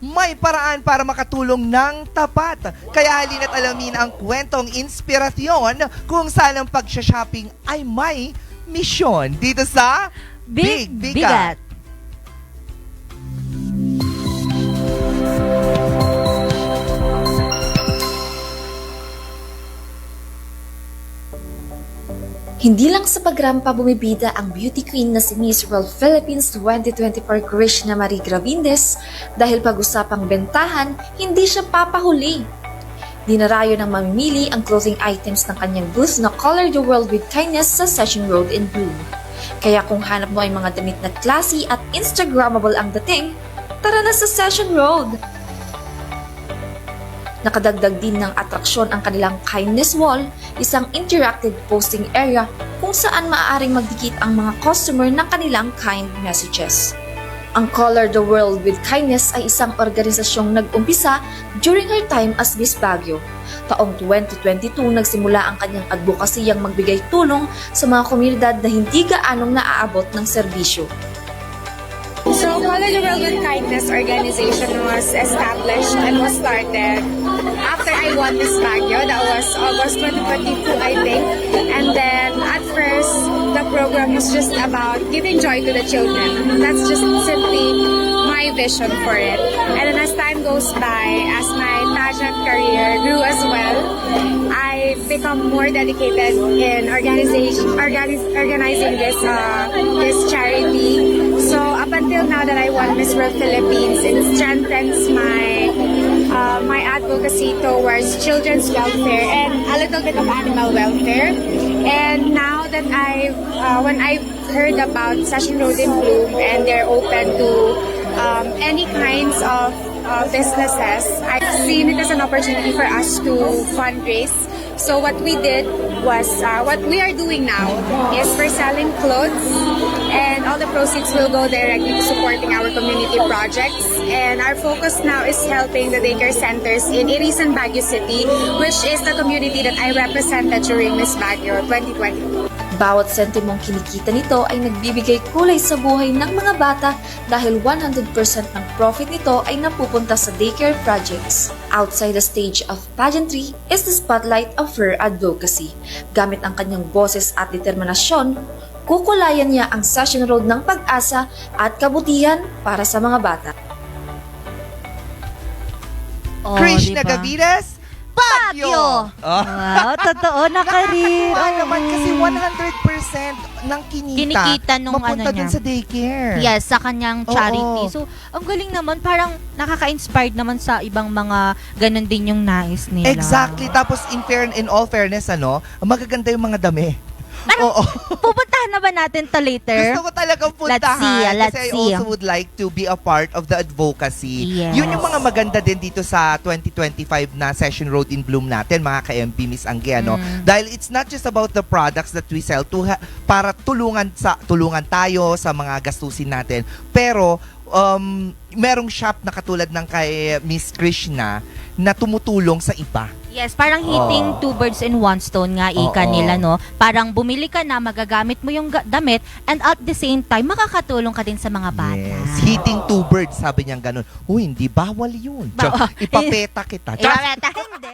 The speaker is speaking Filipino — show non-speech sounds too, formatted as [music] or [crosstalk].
may paraan para makatulong ng tapat. Kaya halina't alamin ang kwentong inspirasyon kung saan ang pagsha-shopping ay may misyon dito sa Big, Big bigat. Hindi lang sa pagrampa bumibida ang beauty queen na si Miss World Philippines 2024 Krishna Marie Gravindes dahil pag-usapang bentahan, hindi siya papahuli. Dinarayo ng mamimili ang clothing items ng kanyang booth na Color the World with Kindness sa Session Road in Bloom. Kaya kung hanap mo ay mga damit na classy at Instagrammable ang dating, tara na sa Session Road! Nakadagdag din ng atraksyon ang kanilang Kindness Wall, isang interactive posting area kung saan maaaring magdikit ang mga customer ng kanilang kind messages. Ang Color the World with Kindness ay isang organisasyong nag-umpisa during her time as Miss Baguio. Taong 2022 nagsimula ang kanyang advokasiyang magbigay tulong sa mga komunidad na hindi gaanong naaabot ng serbisyo. So, Color the World with Kindness organization was established and was started after I won Miss Baguio. That was August 2022, I think. And then, program was just about giving joy to the children. That's just simply my vision for it. And then as time goes by, as my pageant career grew as well, I become more dedicated in organization, organiz, organizing this uh, this charity. So up until now that I won Miss World Philippines, it strengthens my uh, my advocacy towards children's welfare and a little bit of animal welfare. And now that I, uh, when I've heard about Session Road in Bloom and they're open to um, any kinds of uh, businesses, I've seen it as an opportunity for us to fundraise. So what we did was, uh, what we are doing now is we're selling clothes and all the proceeds will go directly to supporting our community projects. And our focus now is helping the daycare centers in Irisan, Baguio City, which is the community that I represented during Miss Baguio 2020. Bawat sentimong kinikita nito ay nagbibigay kulay sa buhay ng mga bata dahil 100% ng profit nito ay napupunta sa daycare projects. Outside the stage of pageantry is the spotlight of her advocacy. Gamit ang kanyang boses at determinasyon, kukulayan niya ang session road ng pag-asa at kabutihan para sa mga bata. Oh, Krishna diba? Gavides, Baguio! Oh. Wow, totoo na karir. Nakakatuwa Oo. naman kasi 100% ng kinita, Kinikita nung mapunta ano dun niya. sa daycare. Yes, sa kanyang Oo. charity. So, ang galing naman, parang nakaka-inspired naman sa ibang mga ganun din yung nais nila. Exactly. Tapos in fair in all fairness ano, magaganda yung mga dami. Oo. Pupuntahan na ba natin to later? Gusto ko talagang puntahan. Let's see, let's kasi I see. also would like to be a part of the advocacy. Yes. Yun yung mga maganda din dito sa 2025 na Session Road in Bloom natin, mga ka-MP Miss Angge, ano? Mm. Dahil it's not just about the products that we sell to ha- para tulungan sa tulungan tayo sa mga gastusin natin. Pero um merong shop na katulad ng kay Miss Krishna na tumutulong sa iba. Yes, parang hitting Oo. two birds in one stone nga ika Oo. nila, no? Parang bumili ka na, magagamit mo yung damit, and at the same time, makakatulong ka din sa mga bata. Yes. Hitting two birds, sabi niya ganun. Uy, hindi bawal yun. Ba- Ipapeta kita. [laughs] Mamaya, hindi.